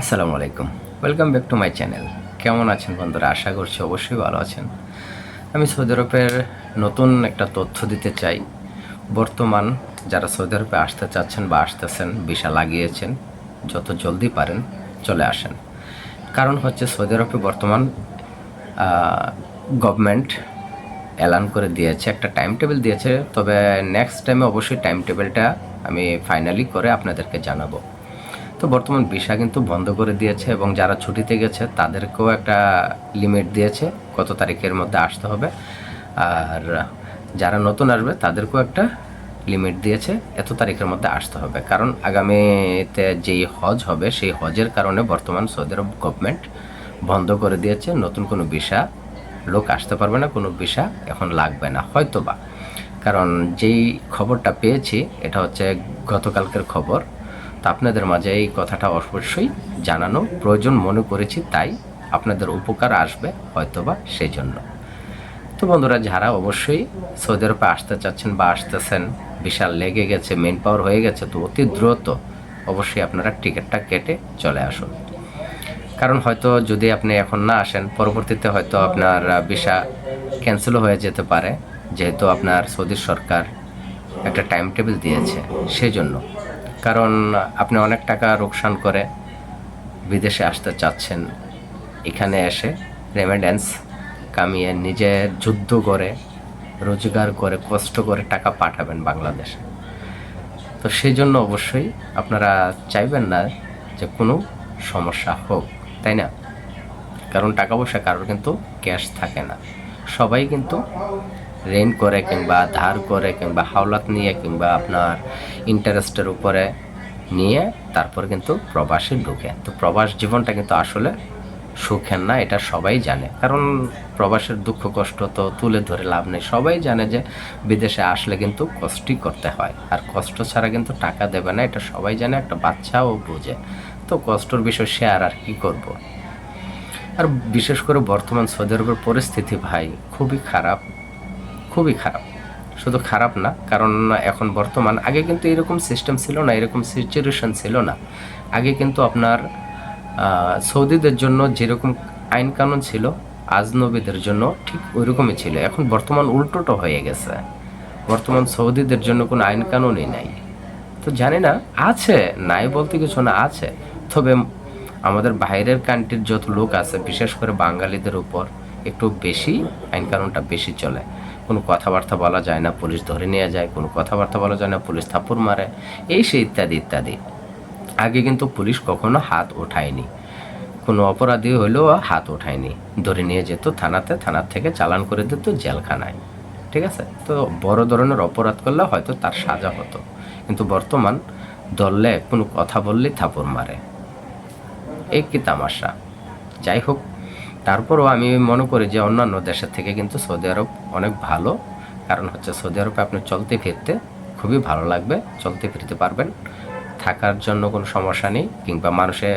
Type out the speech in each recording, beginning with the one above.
আসসালামু আলাইকুম। Welcome back to my channel কেমন আছেন বন্ধুরা? আশা করছি অবশ্যই ভালো আছেন। আমি সৌদি আরবের নতুন একটা তথ্য দিতে চাই। বর্তমান যারা সৌদি আরবে আসতে চাচ্ছেন বা আসতেছেন, ভিসা লাগিয়েছেন, যত জলদি পারেন চলে আসেন। কারণ হচ্ছে সৌদি আরবে বর্তমান গভর্নমেন্ট অ্যালান করে দিয়েছে, একটা টাইম টেবিল দিয়েছে। তবে নেক্সট টাইমে অবশ্যই টাইম টেবিলটা আমি ফাইনালি করে আপনাদেরকে জানাব। তো বর্তমান ভিসা কিন্তু বন্ধ করে দিয়েছে এবং যারা ছুটিতে গেছে তাদেরকেও একটা লিমিট দিয়েছে কত তারিখের মধ্যে আসতে হবে। আর যারা নতুন আসবে তাদেরকেও একটা লিমিট দিয়েছে এত তারিখের মধ্যে আসতে হবে। কারণ আগামীতে যেই হজ হবে সেই হজের কারণে বর্তমান সৌদি আরব গভর্নমেন্ট বন্ধ করে দিয়েছে। নতুন কোনো ভিসা লোক আসতে পারবে না, কোনো ভিসা এখন লাগবে না হয়তো বা কারণ যেই খবরটা পেয়েছি, এটা হচ্ছে গতকালকের খবর। তো আপনাদের মাঝে এই কথাটা অবশ্যই জানানো প্রয়োজন, মনে করেছি তাই আপনাদের উপকার আসবে হয়তোবা সেই জন্য তো বন্ধুরা, যারা অবশ্যই সৌদি আরবে আসতে চাচ্ছেন বা আসতেছেন, বিশাল লেগে গেছে মেন পাওয়ার হয়ে গেছে, তো অতি দ্রুত অবশ্যই আপনারা টিকিটটা কেটে চলে আসুন। কারণ হয়তো যদি আপনি এখন না আসেন, পরবর্তীতে হয়তো আপনার ভিসা ক্যান্সেলও হয়ে যেতে পারে, যেহেতু আপনার সৌদি সরকার একটা টাইম টেবিল দিয়েছে সেই জন্য কারণ আপনি অনেক টাকা রোকসান করে বিদেশে আসতে চাচ্ছেন। এখানে এসে রেমিডেন্স কামিয়ে নিজের যুদ্ধ করে, রোজগার করে, কষ্ট করে টাকা পাঠাবেন বাংলাদেশে। তো সেই জন্য অবশ্যই আপনারা চাইবেন না যে কোনো সমস্যা হোক, তাই না? কারণ টাকা পয়সা কারোর কিন্তু ক্যাশ থাকে না। সবাই কিন্তু রেন্ট করে কিংবা ধার করে কিংবা হাওলাত নিয়ে কিংবা আপনার ইন্টারেস্টের উপরে নিয়ে তারপর কিন্তু প্রবাসে ঢুকে। তো প্রবাস জীবনটা কিন্তু আসলে সুখের না, এটা সবাই জানে। কারণ প্রবাসের দুঃখ, কষ্ট তো তুলে ধরে লাভ নেই। সবাই জানে যে বিদেশে আসলে কিন্তু কষ্টই করতে হয়। আর কষ্ট ছাড়া কিন্তু টাকা দেবে না, এটা সবাই জানে, একটা বাচ্চাও বোঝে। তো কষ্টর বিষয় সে আর আর কী করব? আর বিশেষ করে বর্তমান সৌদি আরবের পরিস্থিতি ভাই, খুবই খারাপ। খুবই খারাপ। শুধু খারাপ না, কারণ এখন বর্তমান আগে কিন্তু এরকম সিস্টেম ছিল না, এরকম সিচুয়েশন ছিল না। আগে কিন্তু আপনার সৌদিদের জন্য যেরকম আইন কানুন ছিল, আজনবীদের জন্য ঠিক ওই রকমই ছিল। এখন বর্তমান উল্টোটা হয়ে গেছে। বর্তমান সৌদিদের জন্য কোনো আইন কানুনই নাই। তো জানি না, আছে, নাই বলতে কিছু না, আছে। তবে আমাদের বাইরের কান্ট্রির যত লোক আছে, বিশেষ করে বাঙালিদের উপর একটু বেশি আইন কানুনটা বেশি চলে। কোনো কথাবার্তা বলা যায় না, পুলিশ ধরে নিয়ে যায়, কোনো কথাবার্তা বলা যায় না, পুলিশ থাপ্পড় মারে, এই সে ইত্যাদি ইত্যাদি। আগে কিন্তু পুলিশ কখনো হাত ওঠায়নি। কোনো অপরাধী হলেও হাত ওঠায়নি। ধরে নিয়ে যেত থানাতে, থানার থেকে চালান করে দিত জেলখানায়। ঠিক আছে? তো বড় ধরনের অপরাধ করলে হয়তো তার সাজা হতো। কিন্তু বর্তমান দললে কোনো কথা বললেই থাপড় মারে। এই কি তামাশা? যাই হোক, তারপরও আমি মনে করি যে অন্যান্য দেশের থেকে কিন্তু সৌদি আরব অনেক ভালো। কারণ হচ্ছে সৌদি আরবে আপনি চলতে ফিরতে খুবই ভালো লাগবে, চলতে ফিরতে পারবেন। থাকার জন্য কোনো সমস্যা নেই কিংবা মানুষের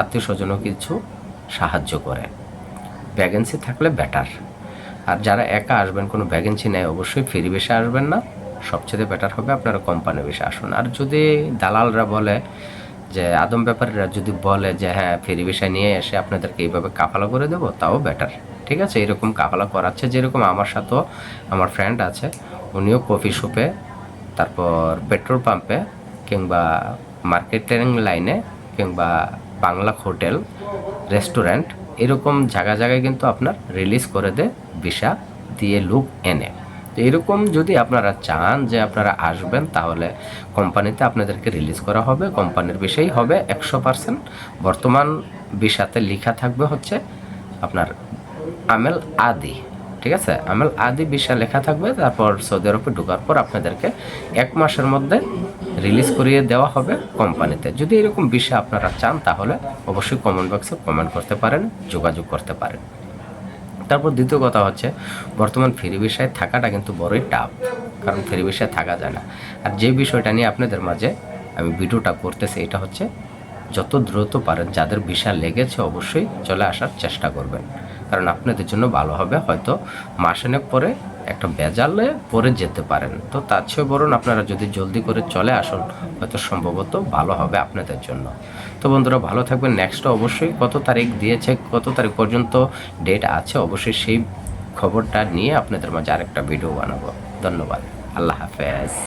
আত্মীয় স্বজনও কিছু সাহায্য করে। ভ্যাকেন্সি থাকলে বেটার আর যারা একা আসবেন, কোনো ভ্যাকেন্সি নেই, অবশ্যই ফ্রি বেশি আসবেন না। সবচেয়ে বেটার হবে আপনারা কোম্পানি বেশি আসুন। আর যদি দালালরা বলে যে, আদম ব্যাপারীরা যদি বলে যে হ্যাঁ ফেরি বিষয় নিয়ে এসে আপনাদেরকে এইভাবে কাফালা করে দেবো তাও বেটার ঠিক আছে, এরকম কাফালা করাচ্ছে যেরকম আমার সাথেও আমার ফ্রেন্ড আছে। উনিও কফি শপে তারপর পেট্রোল পাম্পে কিংবা মার্কেটিং লাইনে কিংবা বাংলা হোটেল রেস্টুরেন্ট এরকম জায়গা জায়গায় কিন্তু আপনার রিলিজ করে দেয় ভিসা দিয়ে লুক এনে। তো এরকম যদি আপনারা চান যে আপনারা আসবেন, তাহলে কোম্পানিতে আপনাদেরকে রিলিজ করা হবে কোম্পানির বিষয়ই হবে একশো পার্সেন্ট বর্তমান ভিসাতে লেখা থাকবে হচ্ছে আপনার আমেল আদি, ঠিক আছে? আমেল আদি ভিসা লেখা থাকবে, তারপর সৌদি আরবে ঢোকার পর আপনাদেরকে এক মাসের মধ্যে রিলিজ করিয়ে দেওয়া হবে কোম্পানিতে। যদি এরকম বিষয় আপনারা চান, তাহলে অবশ্যই কমেন্ট বক্সে কমেন্ট করতে পারেন, যোগাযোগ করতে পারেন। তারপর দ্বিতীয় কথা হচ্ছে, বর্তমান ফ্রি বিষয়ে থাকাটা কিন্তু বড়ই টাফ কারণ ফ্রি বিষয়ে থাকা যায় না। আর যে বিষয়টা নিয়ে আপনাদের মাঝে আমি ভিডিওটা করতেছি, এটা হচ্ছে যত দ্রুত পারেন, যাদের বিষয় লেগেছে অবশ্যই চলে আসার চেষ্টা করবেন। কারণ আপনাদের জন্য ভালো হবে, হয়তো মাসেনেক পরে একটা বেজালে পরে যেতে পারেন। তো তার চেয়ে বরং আপনারা যদি জলদি করে চলে আসুন, হয়তো সম্ভবত ভালো হবে আপনাদের জন্য। তো বন্ধুরা, ভালো থাকবেন। নেক্সট অবশ্যই কত তারিখ দিয়েছে, কত তারিখ পর্যন্ত ডেট আছে, অবশ্যই সেই খবরটা নিয়ে আপনাদের মাঝে আরেকটা ভিডিও বানাবো। ধন্যবাদ। আল্লাহ হাফেজ।